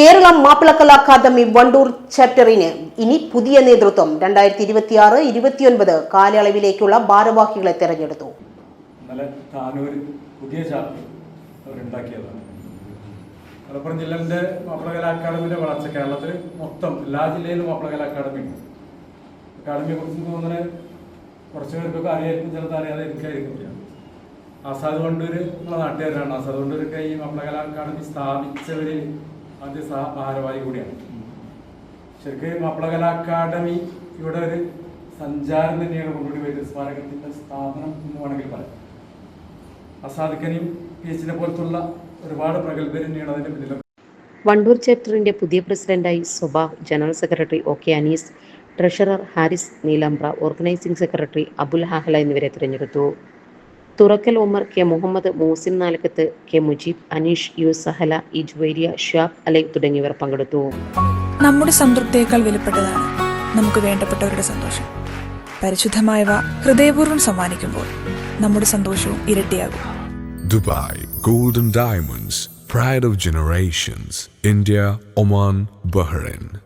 Kerala Mappilakala academy Wandoor ചാപ്റ്ററിന് ഇനി പുതിയ നേതൃത്വം രണ്ടായിരത്തി ഇരുപത്തിയാറ് ഇരുപത്തിയൊൻപത് കാലയളവിലേക്കുള്ള ഭാരവാഹികളെ തെരഞ്ഞെടുത്തു. പുതിയ ചാപ്റ്റർ മലപ്പുറം ജില്ലയിലെ മാപ്പിളകല അക്കാദമിയുടെ വളർച്ച കേരളത്തിൽ മൊത്തം എല്ലാ ജില്ലയിലും മാപ്പിളകല അക്കാദമി ഉണ്ട്. അക്കാദമിയെ കുറിച്ച് തോന്നുന്നത് കുറച്ച് പേർക്കൊക്കെ അറിയായിരിക്കും ചിലത് അറിയാതെ എനിക്കായിരിക്കില്ല ആസാദ് വണ്ടൂർ നമ്മളെ നാട്ടുകാരാണ്. ആസാദ് വണ്ടൂരൊക്കെ ഈ മാപ്പിളകല അക്കാദമി സ്ഥാപിച്ചവരിൽ ആദ്യ സഹ ഭാരവാഹി കൂടിയാണ്. ശരിക്കും മാപ്പിളകല അക്കാദമി ഇവിടെ ഒരു സഞ്ചാരം തന്നെയാണ് കൊണ്ടുകൂടി വരുന്നത്. സ്മാരകത്തിന്റെ സ്ഥാപനം എന്ന് വേണമെങ്കിൽ പറയാം. അസാദിക്കനെയും പി എച്ചിനെ പോലത്തുള്ള ഒരുപാട് പ്രഗത്ഭർ തന്നെയാണ് അതിന്റെ പിന്നിൽ. വണ്ടൂർ ചാപ്റ്ററിന്റെ പുതിയ പ്രസിഡന്റായി Swabhav general secretary O K Anees treasurer Haris Neelambra organising secretary Abul ഹാഹല എന്നിവരെ തിരഞ്ഞെടുത്തു. Thurakkal Umar K Muhammad Moosin Nalakkath K Mujeeb Aneesh U Sahala ഇജ്വേരിയ Juvairiya ഷാബ് അലൈ തുടങ്ങിയവർ പങ്കെടുത്തു. നമ്മുടെ സംതൃപ്തിയേക്കാൾ വിലപ്പെട്ടതാണ് നമുക്ക് വേണ്ടപ്പെട്ടവരുടെ സന്തോഷം. പരിശുദ്ധമായവ ഹൃദയപൂർവം സമ്മാനിക്കുമ്പോൾ നമ്മുടെ സന്തോഷവും ഇരട്ടിയാകും. Dubai golden diamonds pride of generations India Oman Bahrain.